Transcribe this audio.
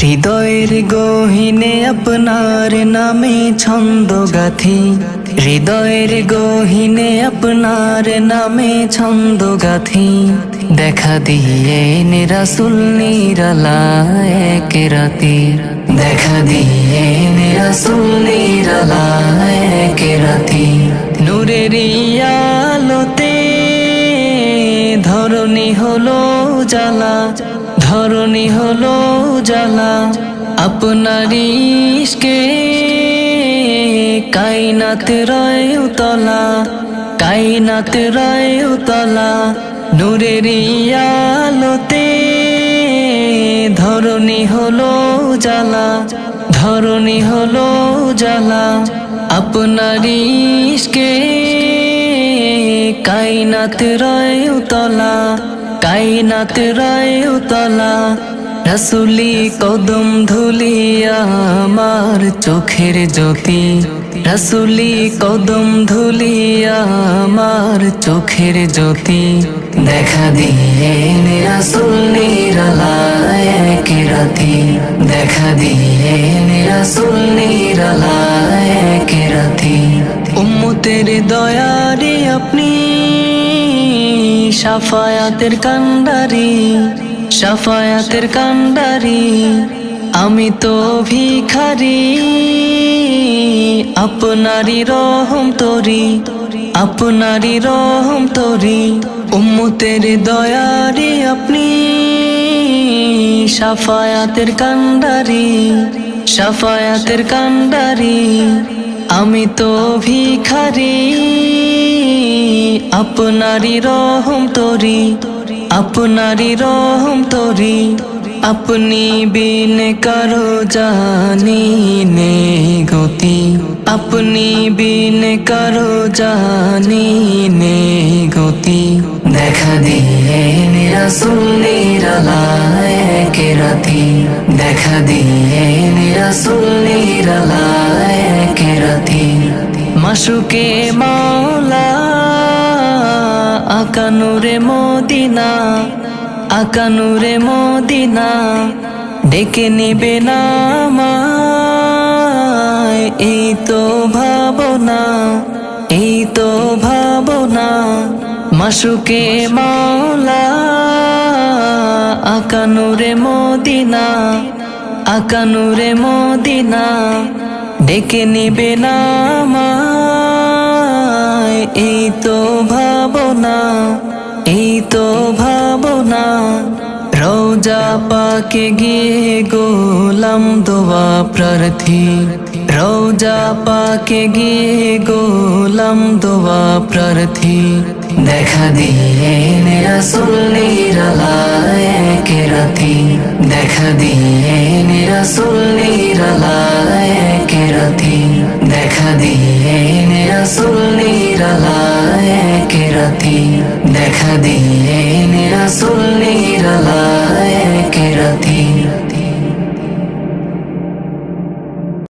হৃদয়ের গহিনে আপনার নামে ছন্দ গাথি। হৃদয়ের গহিনে আপনার নামে ছন্দ গাথি। দেখা দিয়ে নিরাসুল নিরালা এক রাতি। দেখা দিয়ে নিরাসুল নিরালা এক রাতি। নূরের আলোতে ধরণী হলো জ্বালা। ধরণী হলো জ্বালা। আপনার ইশকে কাইনাত রয় উতলা। কাইনাত রয় উতলা। নূরের আলোতে ধরণী হলো জ্বালা। ধরণী হলো জ্বালা। আপনার ইশকে কাইনাত রয় উতলা। কাইনাত রায় উতলা, রসুলি কদম ধুলিয়া আমার চোখের জ্যোতি। রসুলি কদম ধুলিয়া আমার চোখের জ্যোতি। দেখা দিয়ে নিরাসুল নিরালা এক রাতি। দেখা দিয়ে নিরাসুল নিরালা এক রাতি। উম্মতের দয়ারে আপনি, সাফায়াতের কান্ডারি সাফায়াতের কান্ডারি আমি তো ভিখারি। আপনারি রহম তরি আপনারি রহম তরি, উম্মতের দয়ারে আপনি, সাফায়াতের কান্ডারি সাফায়াতের কান্ডারি আমি তো ভিখারি আপনারি রহম তরি আপনারি রহম তরি, আপনি বিন কারও জানি নে গতি আপনি বিন কারও জানি নে গতি দেখা দিয়ে নিরাসুল নিরালা এক রাতি দেখা দিয়ে নিরাসুল নিরালা এক রাতি মাসুকে মাওলা আকানুরে মদিনা আকানুরে মদিনা ডেকে নিবে না আমায়, এই তো ভাবনা, এই তো ভাবনা, মাসুকে মাওলা, আকানুরে মদিনা আকানুরে মদিনা, ডেকে নিবে না এই তো ভাবনা, এই তো ভাবনা রৌজা পাকে গিয়ে গোলাম দোয়া প্রার্থী। রোজা পাকে গিয়ে গোলাম দোয়া প্রার্থী। দেখা দিয়ে নিরাসুল নিরালা এক রাতি। দেখা দিয়ে নিরাসুল নিরালা এক রাতি। দেখা দিয়ে নিরাসুল নিরালা এক রাতি। দেখা দিয়ে নিরাসুল